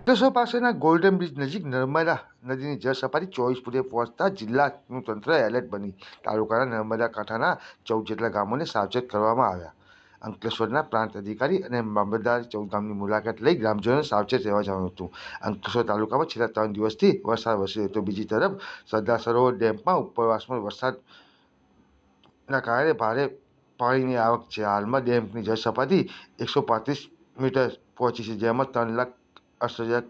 અંકલેશ્વર પાસેના golden bridge નજીક નર્મદા નદીની જળ સપાટી ચોવીસ ફૂટે પહોંચતા જિલ્લાનું તંત્ર એલર્ટ બની. તાલુકાના નર્મદા કાંઠાના ચૌદ જેટલા ગામોને સાવચેત કરવામાં આવ્યા. અંકલેશ્વરના પ્રાંત અધિકારી અને મામલતદાર ચૌદ ગામની મુલાકાત લઈ ગ્રામજનોને સાવચેત રહેવા જણાવ્યું હતું. અંકલેશ્વર તાલુકામાં છેલ્લા ત્રણ દિવસથી વરસાદ વરસી હતો. બીજી તરફ સરદાર સરોવર ડેમમાં ઉપરવાસમાં વરસાદના કારણે ભારે પાણીની આવક છે. હાલમાં ડેમની જળ સપાટી એકસો પાંત્રીસ મીટર પહોંચી છે, જેમાં ત્રણ લાખ અડસઠ હજાર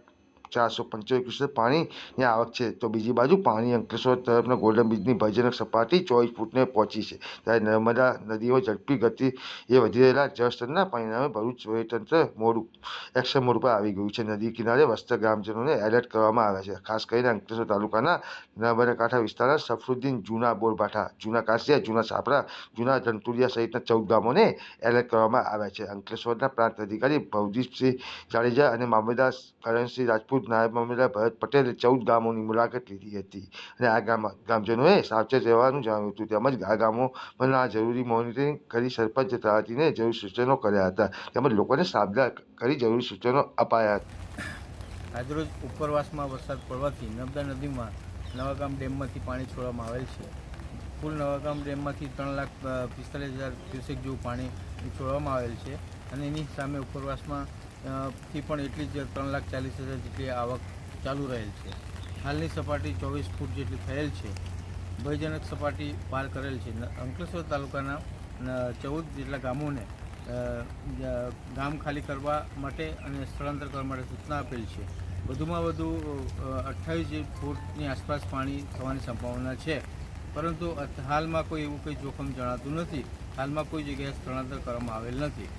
ચારસો પંચોતેર ક્યુસેક પાણીની આવક છે. તો બીજી બાજુ પાણી અંકલેશ્વર તરફના ગોલ્ડન બ્રિજની ભયજનક સપાટી ચોવીસ ફૂટને પહોંચી છે. ત્યારે નર્મદા નદીમાં ઝડપી ગતિ એ વધી રહેલા જળસ્તરના પરિણામે ભરૂચ વહીતંત્ર મોડું, એક્શન મોડ પર આવી ગયું છે. નદી કિનારે વસ્ત્ર ગ્રામજનોને એલર્ટ કરવામાં આવ્યા છે. ખાસ કરીને અંકલેશ્વર તાલુકાના નર્મદા કાંઠા વિસ્તારના સફરુદ્દીન જૂના બોરભાઠા, જૂના કાસિયા, જૂના છાપરા જૂના ધંતુરિયા સહિતના ચૌદ ગામોને એલર્ટ કરવામાં આવ્યા છે. અંકલેશ્વરના પ્રાંત અધિકારી ભવદીપસિંહ જાડેજા અને મામલતદાર કરણસિંહ રાજપૂત નાયબ મામલતદાર ભરત પટેલે ચૌદ ગામોની મુલાકાત લીધી હતી. અને આ ગામ, ગામજનોએ સાવચેત રહેવાનું જણાવ્યું હતું. તેમજ આ ગામો પરના જરૂરી મોનિટરિંગ કરી સરપંચ તલાટીને જરૂરી સૂચનો કર્યા હતા. તેમજ લોકોને સાવધાન કરી જરૂરી સૂચનો અપાયા હતા. આજરોજ ઉપરવાસમાં વરસાદ પડવાથી નર્મદા નદીમાં નવાગામ ડેમમાંથી પાણી છોડવામાં આવેલ છે. કુલ નવાગામ ડેમમાંથી ત્રણ લાખ પિસ્તાલીસ હજાર ક્યુસેક જેવું પાણી છોડવામાં આવેલ છે. અને એની સામે ઉપરવાસમાં થી પણ એટલી જ ત્રણ લાખ ચાલીસ હજાર જેટલી આવક ચાલુ રહેલ છે. હાલની સપાટી ચોવીસ ફૂટ જેટલી થયેલ છે. ભયજનક સપાટી પાર કરેલ છે. અંકલેશ્વર તાલુકાના ચૌદ જેટલા ગામોને ગામ ખાલી કરવા માટે અને સ્થળાંતર કરવા માટે સૂચના આપેલ છે. વધુમાં વધુ અઠ્ઠાવીસ ફૂટની આસપાસ પાણી થવાની સંભાવના છે. પરંતુ હાલમાં કોઈ એવું કંઈ જોખમ જણાતું નથી. હાલમાં કોઈ જગ્યાએ સ્થળાંતર કરવામાં આવેલ નથી.